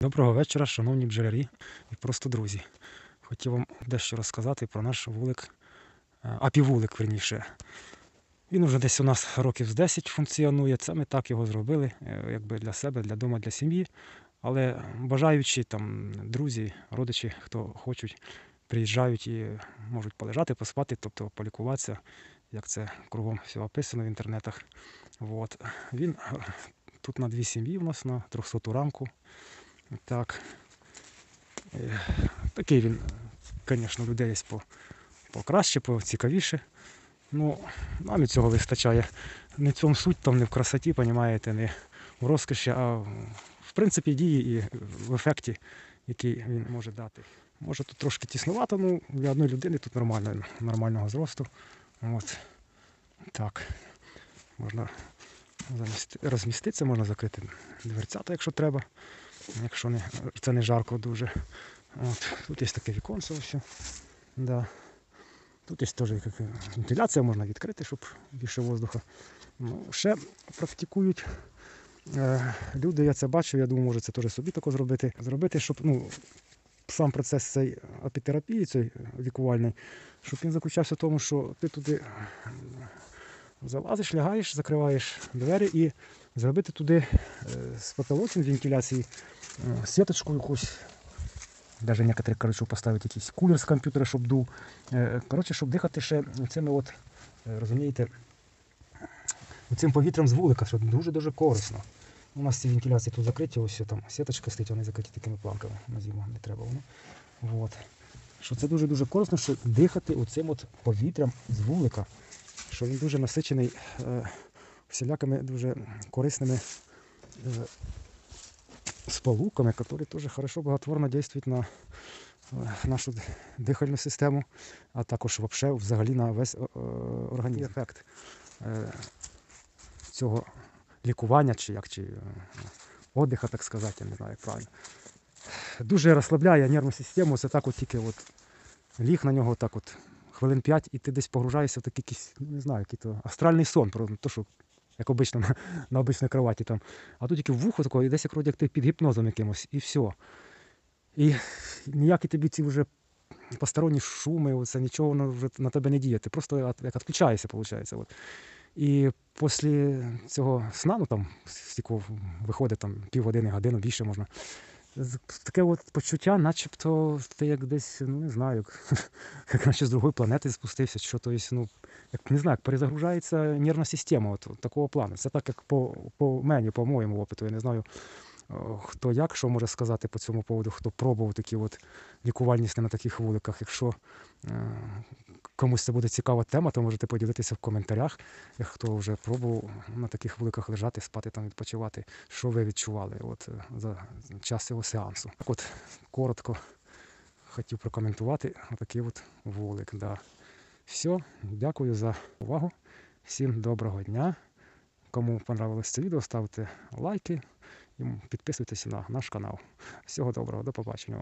Доброго вечора, шановні бджолярі і просто друзі. Хотів вам дещо розказати про наш вулик, е, апівулик, верніше. Він вже десь у нас років з 10 функціонує. Це ми так його зробили, е, якби для себе, для дому, для сім'ї. Але бажаючи там друзі, родичі, хто хочуть, приїжджають і можуть полежати, поспати, тобто полікуватися, як це кругом все описано в інтернетах. От. Він е, тут на дві сім'ї у нас на 300 рамку. Так. Такий він, звісно, людей по, покраще, поцікавіше. Ну, нам і цього вистачає. Не в цьому суть, там не в красоті, понімаєте, не в розкоші, а в принципі дії і в ефекті, який він може дати. Може тут трошки тіснувато, ну для одної людини тут нормально, нормального зросту. От. Так. Можна розміститися, можна закрити дверцята, якщо треба якщо не, це не жарко дуже. От. Тут є таке віконце. Ось. Да. Тут є теж як- вентиляція, можна відкрити, щоб більше воздуха. Ну, ще практикують е, люди, я це бачу, я думаю, може це теж собі тако зробити. Зробити, щоб ну, сам процес цей апітерапії, цей лікувальний, щоб він заключався в тому, що ти туди залазиш, лягаєш, закриваєш двері і зробити туди е, з потолочень вентиляції е, сіточку якусь. Даже некоторі що поставити якийсь кулер з комп'ютера, щоб дув. Е, Коротше, щоб дихати ще цими от, розумієте, цим повітрям з вулика, що дуже-дуже корисно. У нас ці вентиляції тут закриті, ось там сіточка стоїть, вони закриті такими планками на зиму, не треба воно. От. Що це дуже-дуже корисно, що дихати оцим от повітрям з вулика, що він дуже насичений е, всілякими дуже корисними е, сполуками, які теж хорошо благотворно дійствують на е, нашу дихальну систему, а також вообще, взагалі на весь організм. Ефект цього лікування чи як чи отдиха, так сказати, я не знаю, як правильно. Дуже розслабляє нервну систему, це так от тільки от ліг на нього так от хвилин 5 і ти десь погружаєшся в такий якийсь, ну, не знаю, який то астральний сон, про то, що як обично на, на обичній кроваті там. А тут тільки вухо такого, і десь як вроді як ти під гіпнозом якимось, і все. І ніякі тобі ці вже посторонні шуми, оце, нічого воно вже на тебе не діє. Ти просто як відключаєшся, виходить. От. І після цього сна, ну там стільки виходить там півгодини, годину, більше можна. Таке от почуття, начебто ти як десь, ну не знаю, як, як наче з другої планети спустився, що то ну, як не знаю, як перезагружається нервна система от, такого плану. Це так, як по, по мені, по моєму опиту. Я не знаю, хто як, що може сказати по цьому поводу, хто пробував такі от лікувальні сни на таких вуликах. Якщо е, комусь це буде цікава тема, то можете поділитися в коментарях, як хто вже пробував на таких вуликах лежати, спати там, відпочивати, що ви відчували от, е, за час цього сеансу. Так от, коротко хотів прокоментувати такий от вулик. Да. Все, дякую за увагу. Всім доброго дня. Кому понравилось це відео, ставте лайки і підписуйтесь на наш канал. Всього доброго, до побачення.